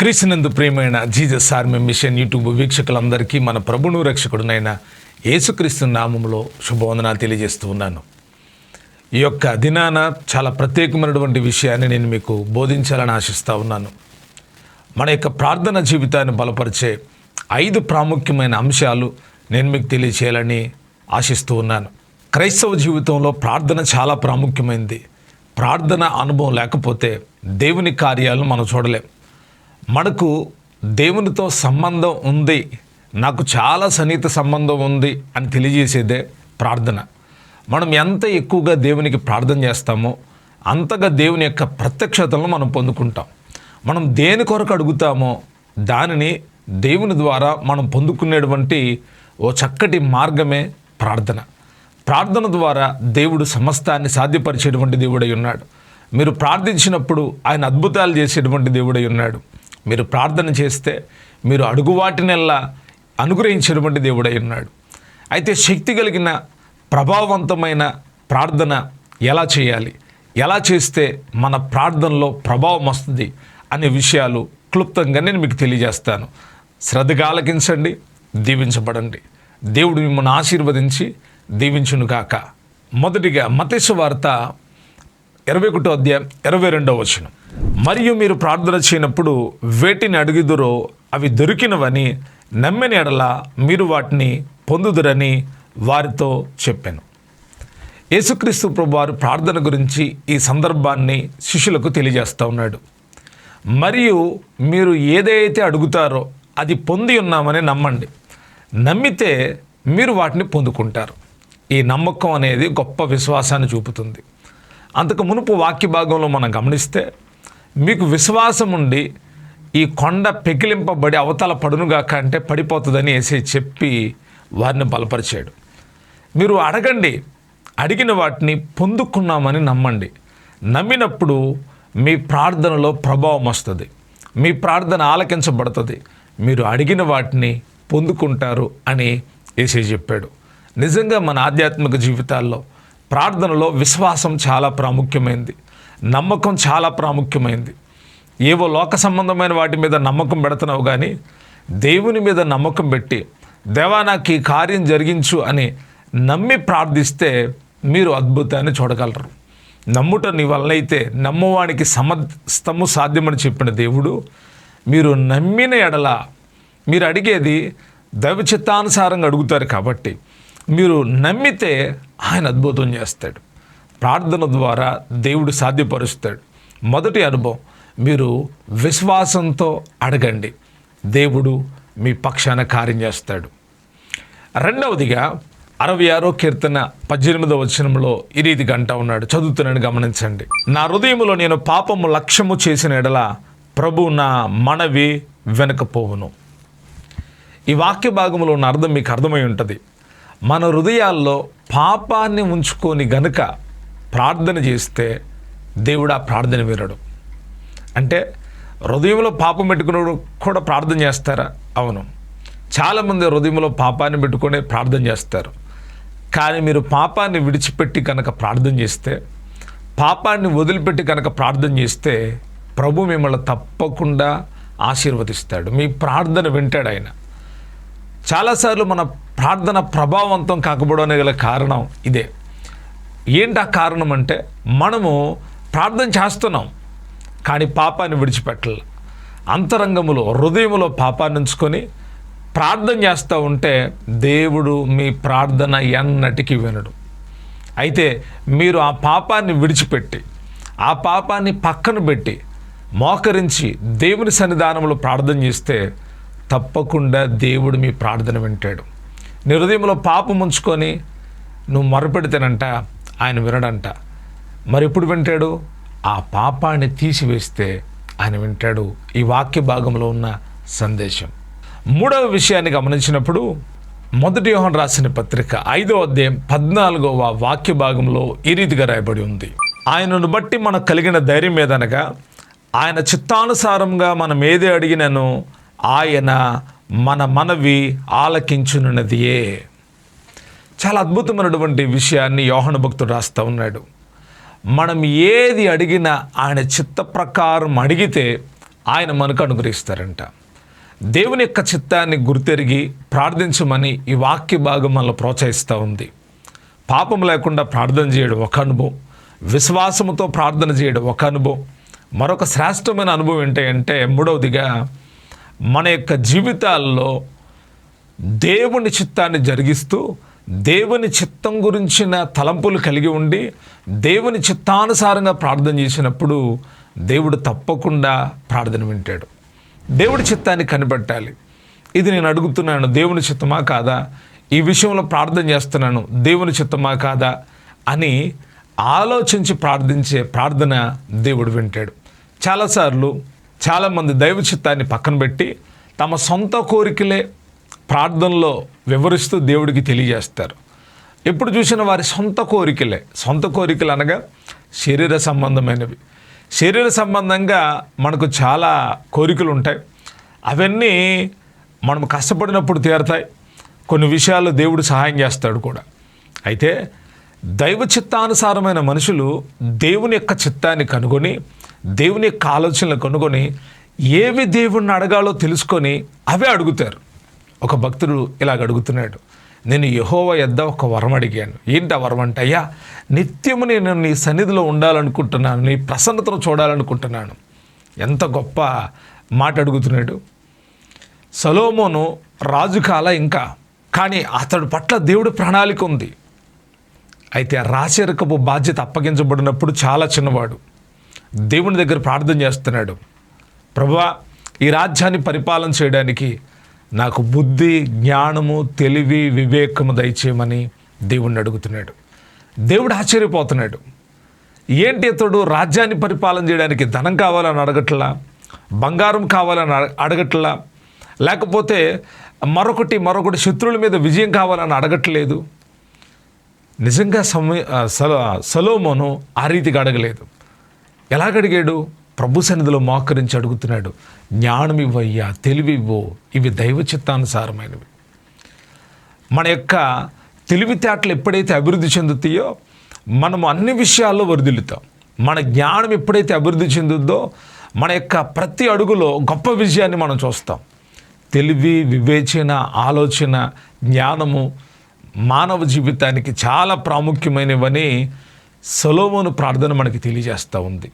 క్రీస్తునందు ప్రియమైన Jesus army machine YouTube వీక్షకులందరికీ మన ప్రభును రక్షకుడునైన యేసుక్రీస్తు నామంలో శుభవందనాలు తెలియజేస్తూ ఉన్నాను. ఈ యొక్క దినాన చాలా ప్రత్యేకమైనటువంటి విషయాన్ని నేను మీకు బోధించాలని ఆశిస్తూ ఉన్నాను. మన యొక్క ప్రార్థన జీవితాన్ని బలపరిచే ఐదు ప్రాముఖ్యమైన అంశాలు నేను మీకు తెలియచేయాలని ఆశిస్తూ ఉన్నాను. క్రైస్తవ జీవితంలో ప్రార్థన చాలా ప్రాముఖ్యమైనది ప్రార్థన అనుభవం లేకపోతే దేవుని కార్యాలను మనం చూడలేం. మనకు దేవునితో సంబంధం ఉంది. నాకు చాలా సన్నిహిత సంబంధం ఉంది అని తెలియజేసేదే ప్రార్థన. మనం ఎంత ఎక్కువగా దేవునికి ప్రార్థన చేస్తామో అంతగా దేవుని యొక్క ప్రత్యక్షతలను మనం పొందుకుంటాం. మనం దేని కొరకు అడుగుతామో దానిని దేవుని ద్వారా మనం పొందుకునేటువంటి ఓ చక్కటి మార్గమే ప్రార్థన. ప్రార్థన ద్వారా దేవుడు సమస్తాన్ని సాధ్యపరిచేటువంటి దేవుడై ఉన్నాడు. మీరు ప్రార్థించినప్పుడు ఆయన అద్భుతాలు చేసేటువంటి దేవుడై ఉన్నాడు. మీరు ప్రార్థన చేస్తే మీరు అడుగువాటినెల్లా అనుగ్రహించినటువంటి దేవుడై ఉన్నాడు. అయితే శక్తి కలిగిన ప్రభావవంతమైన ప్రార్థన ఎలా చేయాలి? ఎలా చేస్తే మన ప్రార్థనలో ప్రభావం వస్తుంది? అనే విషయాలు క్లుప్తంగా నేను మీకు తెలియజేస్తాను. శ్రద్ధగా ఆలకించండి దీవించబడండి. దేవుడు మిమ్మల్ని ఆశీర్వదించి దీవించును కాక మొదటిగా మతేశ్వ వార్త ఇరవై ఒకటో అధ్యాయం ఇరవై రెండవ వచనం. మరియు మీరు ప్రార్థన చేయనప్పుడు వేటిని అడుగుదురో అవి దొరికినవని నమ్మిన ఎడల మీరు వాటిని పొందుదురని వారితో చెప్పాను. యేసుక్రీస్తు ప్రభు వారు ప్రార్థన గురించి ఈ సందర్భాన్ని శిష్యులకు తెలియజేస్తూ ఉన్నాడు. మరియు మీరు ఏదైతే అడుగుతారో అది పొంది ఉన్నామని నమ్మండి. నమ్మితే మీరు వాటిని పొందుకుంటారు. ఈ నమ్మకం అనేది గొప్ప విశ్వాసాన్ని చూపుతుంది. అంతకు మునుపు వాక్య భాగంలో మనం గమనిస్తే మీకు విశ్వాసం ఉండి ఈ కొండ పెకిలింపబడి అవతల పడునుగాక అంటే పడిపోతుందని వేసి చెప్పి వారిని బలపరిచాడు. మీరు అడగండి అడిగిన వాటిని పొందుకున్నామని నమ్మండి. నమ్మినప్పుడు మీ ప్రార్థనలో ప్రభావం వస్తుంది. మీ ప్రార్థన ఆలకించబడుతుంది. మీరు అడిగిన వాటిని పొందుకుంటారు అని ఏసీ చెప్పాడు. నిజంగా మన ఆధ్యాత్మిక జీవితాల్లో ప్రార్థనలో విశ్వాసం చాలా ప్రాముఖ్యమైనది నమ్మకం చాలా ప్రాముఖ్యమైంది. ఏవో లోక సంబంధమైన వాటి మీద నమ్మకం పెడుతున్నావు కానీ దేవుని మీద నమ్మకం పెట్టి దేవా నాకు ఈ కార్యం జరిగించు అని నమ్మి ప్రార్థిస్తే మీరు అద్భుతాన్ని చూడగలరు. నమ్ముట నీ వల్లైతే నమ్మవానికి సమస్తము సాధ్యమని చెప్పిన దేవుడు మీరు నమ్మిన ఎడల మీరు అడిగేది దైవచిత్తానుసారంగా అడుగుతారు కాబట్టి మీరు నమ్మితే ఆయన అద్భుతం చేస్తాడు. ప్రార్థన ద్వారా దేవుడు సాధ్యపరుస్తాడు. మొదటి అనుభవం మీరు విశ్వాసంతో అడగండి. దేవుడు మీ పక్షాన కార్యం చేస్తాడు. రెండవదిగా అరవై ఆరో కీర్తన పద్దెనిమిదవ వచనంలో ఈ గంట ఉన్నాడు. చదువుతున్నాను గమనించండి. నా హృదయంలో నేను పాపము లక్ష్యము చేసిన ఎడల ప్రభు నా మనవి వెనకపోవును ఈ వాక్య భాగంలో ఉన్న అర్థం మీకు అర్థమై ఉంటుంది. మన హృదయాల్లో పాపాన్ని ఉంచుకొని గనుక ప్రార్థన చేస్తే దేవుడు ఆ ప్రార్థన వినడు. అంటే హృదయంలో పాపం పెట్టుకున్నప్పుడు కూడా ప్రార్థన చేస్తారా? అవును. చాలామంది హృదయంలో పాపాన్ని పెట్టుకొని ప్రార్థన చేస్తారు. కానీ మీరు పాపాన్ని విడిచిపెట్టి కనుక ప్రార్థన చేస్తే పాపాన్ని వదిలిపెట్టి కనుక ప్రార్థన చేస్తే ప్రభు మిమ్మల్ని తప్పకుండా ఆశీర్వదిస్తాడు. మీ ప్రార్థన వింటాడు ఆయన. చాలాసార్లు మన ప్రార్థన ప్రభావవంతం కాకపోవడానికి గల కారణం ఇదే. ఏంటి ఆ కారణం అంటే మనము ప్రార్థన చేస్తున్నాం కానీ పాపాన్ని విడిచిపెట్టాలి అంతరంగములో హృదయములో పాపాన్ని ఉంచుకొని ప్రార్థన చేస్తూ ఉంటే దేవుడు మీ ప్రార్థన ఎన్నటికీ వినడు. అయితే మీరు ఆ పాపాన్ని విడిచిపెట్టి ఆ పాపాన్ని పక్కన పెట్టి మోకరించి దేవుని సన్నిధానంలో ప్రార్థన చేస్తే తప్పకుండా దేవుడు మీ ప్రార్థన వింటాడు. నీ హృదయంలో పాపం ఉంచుకొని నువ్వు మొరపెడితేనంట ఆయన వినడంట. మరి ఎప్పుడు వింటాడు? ఆ పాపాన్ని తీసివేస్తే ఆయన వింటాడు. ఈ వాక్య భాగంలో ఉన్న సందేశం. మూడవ విషయాన్ని గమనించినప్పుడు మొదటి యోహన్ రాసిన పత్రిక ఐదో అధ్యాయం పద్నాలుగవ వాక్య భాగంలో ఈ రీతిగా రాయబడి ఉంది. ఆయనను బట్టి మనకు కలిగిన ధైర్యం ఏదనగా ఆయన చిత్తానుసారంగా మనం ఏది అడిగినను ఆయన మన మనవి ఆలకించునున్నదియే. చాలా అద్భుతమైనటువంటి విషయాన్ని యోహన భక్తుడు రాస్తూ ఉన్నాడు. మనం ఏది అడిగినా ఆయన చిత్త ప్రకారం అడిగితే ఆయన మనకు అనుగ్రహిస్తారంట. దేవుని యొక్క చిత్తాన్ని గుర్తెరిగి ప్రార్థించమని ఈ వాక్య భాగం మనల్ని ప్రోత్సహిస్తూ ఉంది. పాపం లేకుండా ప్రార్థన చేయడం ఒక అనుభవం. విశ్వాసముతో ప్రార్థన చేయడం ఒక అనుభవం. మరొక శ్రేష్టమైన అనుభవం ఏంటంటే మూడవదిగా మన యొక్క జీవితాల్లో దేవుని చిత్తాన్ని జరిగిస్తూ దేవుని చిత్తం గురించిన తలంపులు కలిగి ఉండి దేవుని చిత్తానుసారంగా ప్రార్థన చేసినప్పుడు దేవుడు తప్పకుండా ప్రార్థన వింటాడు. దేవుడి చిత్తాన్ని కనిపెట్టాలి. ఇది నేను అడుగుతున్నాను దేవుని చిత్తమా కాదా? ఈ విషయంలో ప్రార్థన చేస్తున్నాను దేవుని చిత్తమా కాదా? అని ఆలోచించి ప్రార్థించే ప్రార్థన దేవుడు వింటాడు. చాలాసార్లు చాలామంది దైవ చిత్తాన్ని పక్కన పెట్టి తమ సొంత కోరికలే ప్రార్థనలో వివరిస్తూ దేవుడికి తెలియజేస్తారు. ఎప్పుడు చూసిన వారి సొంత కోరికలే. సొంత కోరికలు అనగా శరీర సంబంధమైనవి. శరీర సంబంధంగా మనకు చాలా కోరికలు ఉంటాయి. అవన్నీ మనం కష్టపడినప్పుడు తీరతాయి. కొన్ని విషయాలు దేవుడు సహాయం చేస్తాడు కూడా. అయితే దైవ చిత్తానుసారమైన మనుషులు దేవుని యొక్క చిత్తాన్ని కనుగొని దేవుని యొక్క ఆలోచనలు కనుగొని ఏవి దేవుణ్ణి అడగాలో తెలుసుకొని అవే అడుగుతారు. ఒక భక్తుడు ఇలాగ అడుగుతున్నాడు నేను యహోవ ఎద్ద ఒక వరం అడిగాను. ఏంటి ఆ వరం అంటే అయ్యా నిత్యము నేను నీ సన్నిధిలో ఉండాలనుకుంటున్నాను నీ ప్రసన్నతను చూడాలనుకుంటున్నాను. ఎంత గొప్ప మాట అడుగుతున్నాడు. సలోమోను రాజు కాల ఇంకా కానీ అతడు పట్ల దేవుడి ప్రణాళిక ఉంది. అయితే ఆ రాచరికపు బాధ్యత అప్పగించబడినప్పుడు చాలా చిన్నవాడు. దేవుని దగ్గర ప్రార్థన చేస్తున్నాడు. ప్రభువా ఈ రాజ్యాన్ని పరిపాలన చేయడానికి నాకు బుద్ధి జ్ఞానము తెలివి వివేకము దయచేయమని దేవుణ్ణి అడుగుతున్నాడు. దేవుడు ఆశ్చర్యపోతున్నాడు. ఏంటి ఇతడు రాజ్యాన్ని పరిపాలన చేయడానికి ధనం కావాలని అడగట్లా బంగారం కావాలని అడగట్లా లేకపోతే మరొకటి మరొకటి శత్రువుల మీద విజయం కావాలని అడగట్లేదు. నిజంగా సమయ సలోమోను ఆ రీతిగా అడగలేదు. ఎలాగడిగాడు? ప్రభు సన్నిధిలో మోకరించి అడుగుతున్నాడు జ్ఞానం ఇవ్వయ్యా తెలివి ఇవి దైవ చిత్తానుసారమైనవి మన యొక్క తెలివితేటలు ఎప్పుడైతే అభివృద్ధి చెందుతాయో మనము అన్ని విషయాల్లో వరిదిల్లుతాం మన జ్ఞానం ఎప్పుడైతే అభివృద్ధి చెందుద్దో మన యొక్క ప్రతి అడుగులో గొప్ప విజయాన్ని మనం చూస్తాం. తెలివి వివేచన ఆలోచన జ్ఞానము మానవ జీవితానికి చాలా ప్రాముఖ్యమైనవని సొలోమోను ప్రార్థన మనకి తెలియజేస్తూ ఉంది.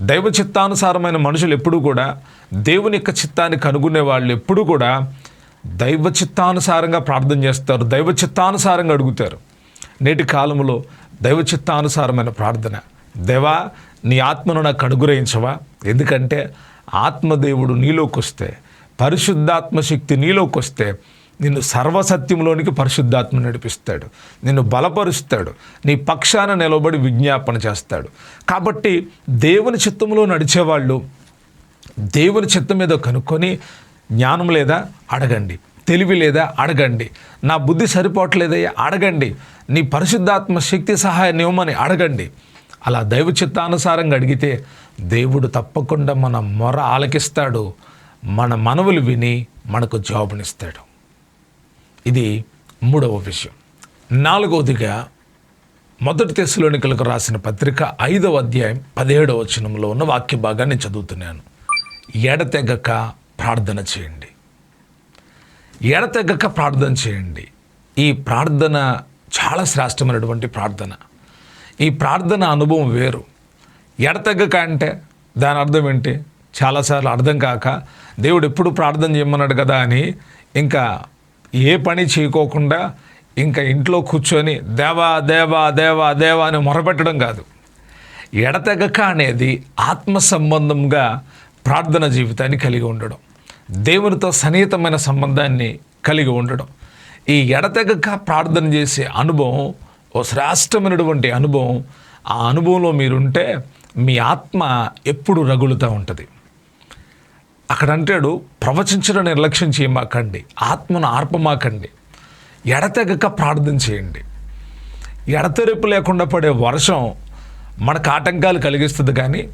దైవ చిత్తానుసారమైన మనుషులు ఎప్పుడూ కూడా దేవుని యొక్క చిత్తాన్ని కనుగొనే వాళ్ళు ఎప్పుడూ కూడా దైవ చిత్తానుసారంగా ప్రార్థన చేస్తారు దైవ చిత్తానుసారంగా అడుగుతారు. నేటి కాలంలో దైవ చిత్తానుసారమైన ప్రార్థన. దేవా నీ ఆత్మను నాకు అనుగ్రహించవా? ఎందుకంటే ఆత్మదేవుడు నీలోకి వస్తే పరిశుద్ధాత్మ శక్తి నీలోకి వస్తే నిన్ను సర్వసత్యంలోనికి పరిశుద్ధాత్మ నడిపిస్తాడు. నిన్ను బలపరుస్తాడు. నీ పక్షాన నిలబడి విజ్ఞాపన చేస్తాడు. కాబట్టి దేవుని చిత్తంలో నడిచేవాళ్ళు దేవుని చిత్తం మీద కనుక్కొని జ్ఞానం లేదా అడగండి. తెలివి లేదా అడగండి. నా బుద్ధి సరిపోవట్లేదయ్యా అడగండి. నీ పరిశుద్ధాత్మ శక్తి సహాయాన్ని ఇవ్వమని అడగండి. అలా దైవ చిత్తానుసారంగా అడిగితే దేవుడు తప్పకుండా మన మొర ఆలకిస్తాడు. మన మనవులు విని మనకు జవాబునిస్తాడు. ఇది మూడవ విషయం. నాలుగవదిగా మొదటి తెశలోనికలకు రాసిన పత్రిక ఐదవ అధ్యాయం పదిహేడవ వచనంలో ఉన్న వాక్య భాగాన్ని చదువుతున్నాను. ఎడతెగక ప్రార్థన చేయండి. ఎడతెగక ప్రార్థన చేయండి. ఈ ప్రార్థన చాలా శ్రేష్టమైనటువంటి ప్రార్థన. ఈ ప్రార్థన అనుభవం వేరు. ఎడతెగక అంటే దాని అర్థం ఏంటి? చాలాసార్లు అర్థం కాక దేవుడు ఎప్పుడు ప్రార్థన చేయమన్నాడు కదా అని ఇంకా ఏ పని చేయకోకుండా ఇంకా ఇంట్లో కూర్చొని దేవా దేవా దేవా దేవా అని మొరపెట్టడం కాదు. ఎడతెగక అనేది ఆత్మ సంబంధంగా ప్రార్థన జీవితాన్ని కలిగి ఉండడం. దేవునితో సన్నిహితమైన సంబంధాన్ని కలిగి ఉండడం. ఈ ఎడతెగక ప్రార్థన చేసే అనుభవం ఓ శ్రేష్టమైనటువంటి అనుభవం ఆ అనుభవంలో మీరుంటే మీ ఆత్మ ఎప్పుడు రగులుతూ ఉంటుంది. అక్కడ అంటాడు ప్రవచించడం నిర్లక్ష్యం చేయమాకండి ఆత్మను ఆర్పమాకండి ఎడతెగక ప్రార్థన చేయండి. ఎడతెరిపు లేకుండా పడే వర్షం మనకు ఆటంకాలు కలిగిస్తుంది కానీ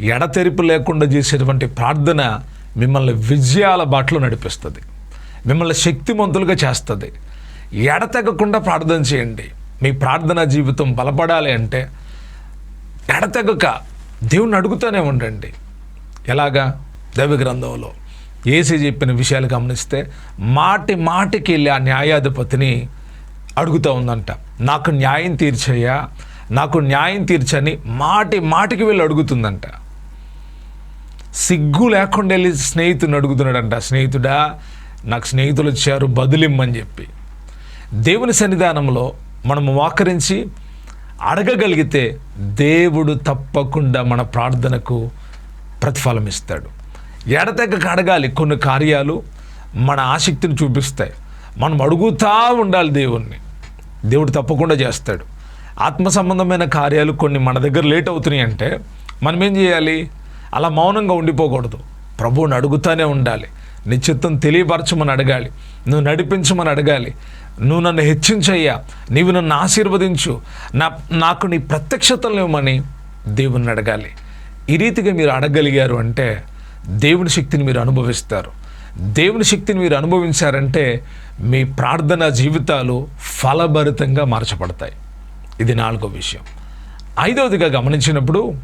ఎడతెరిపు లేకుండా చేసేటువంటి ప్రార్థన మిమ్మల్ని విజయాల బాటలో నడిపిస్తుంది మిమ్మల్ని శక్తిమంతులుగా చేస్తుంది. ఎడతెగకుండా ప్రార్థన చేయండి. మీ ప్రార్థనా జీవితం బలపడాలి అంటే ఎడతెగక దేవుణ్ణి అడుగుతూనే ఉండండి. ఎలాగా? దైవ గ్రంథంలో ఏసీ చెప్పిన విషయాలు గమనిస్తే మాటి మాటికి వెళ్ళి ఆ న్యాయాధిపతిని అడుగుతూ ఉందంట. నాకు న్యాయం తీర్చయ్యా నాకు న్యాయం తీర్చని మాటి మాటికి వెళ్ళి అడుగుతుందంట. సిగ్గు లేకుండా వెళ్ళి స్నేహితుని అడుగుతున్నాడంట. స్నేహితుడా నాకు స్నేహితులు వచ్చారు బదులిమ్మని చెప్పి. దేవుని సన్నిధానంలో మనం మోకరించి అడగగలిగితే దేవుడు తప్పకుండా మన ప్రార్థనకు ప్రతిఫలం ఇస్తాడు. ఎడతెగక అడగాలి కొన్ని కార్యాలు మన ఆసక్తిని చూపిస్తాయి. మనం అడుగుతా ఉండాలి దేవుణ్ణి. దేవుడు తప్పకుండా చేస్తాడు. ఆత్మ సంబంధమైన కార్యాలు కొన్ని మన దగ్గర లేట్ అవుతున్నాయి అంటే మనం ఏం చేయాలి? అలా మౌనంగా ఉండిపోకూడదు. ప్రభువుని అడుగుతానే ఉండాలి. నీ చిత్తం తెలియపరచమని అడగాలి. నువ్వు నడిపించమని అడగాలి. నువ్వు నన్ను హెచ్చించయ్యా. నీవు నన్ను ఆశీర్వదించు. నా నాకు నీ ప్రత్యక్షతలు ఇవ్వమని దేవుణ్ణి అడగాలి. ఈ రీతిగా మీరు అడగలిగారు అంటే దేవుని శక్తిని మీరు అనుభవిస్తారు. దేవుని శక్తిని మీరు అనుభవించారంటే మీ ప్రార్థనా జీవితాలు ఫలభరితంగా మార్చబడతాయి. ఇది నాలుగో విషయం. ఐదవదిగా గమనించినప్పుడు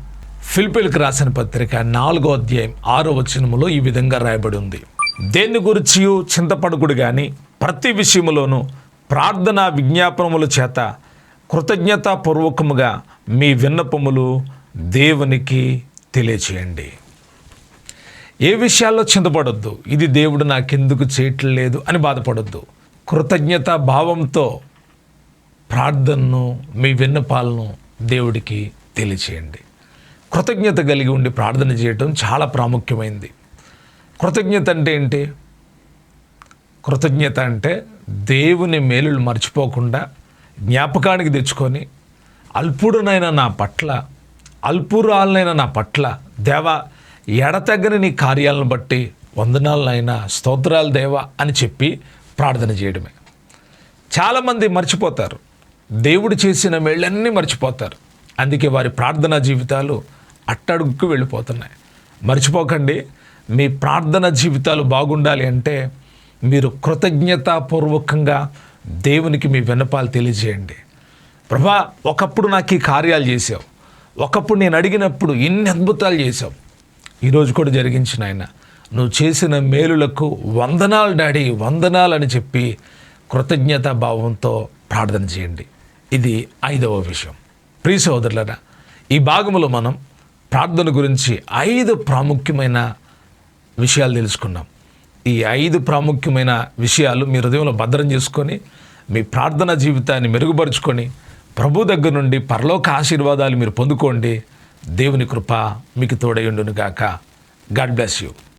ఫిలిపిల్కి రాసిన పత్రిక నాలుగో అధ్యాయం ఆరో వచనములో ఈ విధంగా రాయబడి ఉంది. దేని గురించి చింతపడకుడు కానీ ప్రతి విషయములోనూ ప్రార్థనా విజ్ఞాపనముల చేత కృతజ్ఞతాపూర్వకముగా మీ విన్నపములు దేవునికి తెలియచేయండి. ఏ విషయాల్లో చింతపడొద్దు? ఇది దేవుడు నాకెందుకు చేయట్లేదు అని బాధపడొద్దు. కృతజ్ఞత భావంతో ప్రార్థనను మీ విన్నపాలను దేవుడికి తెలియచేయండి. కృతజ్ఞత కలిగి ఉండి ప్రార్థన చేయటం చాలా ప్రాముఖ్యమైంది. కృతజ్ఞత అంటే ఏంటి? కృతజ్ఞత అంటే దేవుని మేలులు మర్చిపోకుండా జ్ఞాపకానికి తెచ్చుకొని అల్పుడునైనా నా పట్ల అల్పురాలనైనా నా పట్ల దేవా ఎడతగ్గని నీ కార్యాలను బట్టి వందనాలనైనా స్తోత్రాలు దేవా అని చెప్పి ప్రార్థన చేయడమే. చాలామంది మర్చిపోతారు. దేవుడు చేసిన మేళ్ళన్నీ మర్చిపోతారు. అందుకే వారి ప్రార్థనా జీవితాలు అట్టడుగుకు వెళ్ళిపోతున్నాయి. మర్చిపోకండి మీ ప్రార్థన జీవితాలు బాగుండాలి అంటే మీరు కృతజ్ఞతాపూర్వకంగా దేవునికి మీ విన్నపాలు తెలియజేయండి. ప్రభా ఒకప్పుడు నాకు ఈ కార్యాలు చేసావు ఒకప్పుడు నేను అడిగినప్పుడు ఇన్ని అద్భుతాలు చేసావు ఈరోజు కూడా జరిగించిన ఆయన నువ్వు చేసిన మేలులకు వందనాలు డాడీ వందనాలు అని చెప్పి కృతజ్ఞతా భావంతో ప్రార్థన చేయండి. ఇది ఐదవ విషయం. ప్రియ సోదరులరా ఈ భాగంలో మనం ప్రార్థన గురించి ఐదు ప్రాముఖ్యమైన విషయాలు తెలుసుకున్నాం. ఈ ఐదు ప్రాముఖ్యమైన విషయాలు మీ హృదయంలో భద్రం చేసుకొని మీ ప్రార్థన జీవితాన్ని మెరుగుపరుచుకొని ప్రభు దగ్గర నుండి పరలోక ఆశీర్వాదాలు మీరు పొందుకోండి. దేవుని కృప మీకు తోడయుండును గాక గాడ్ బ్లెస్ యూ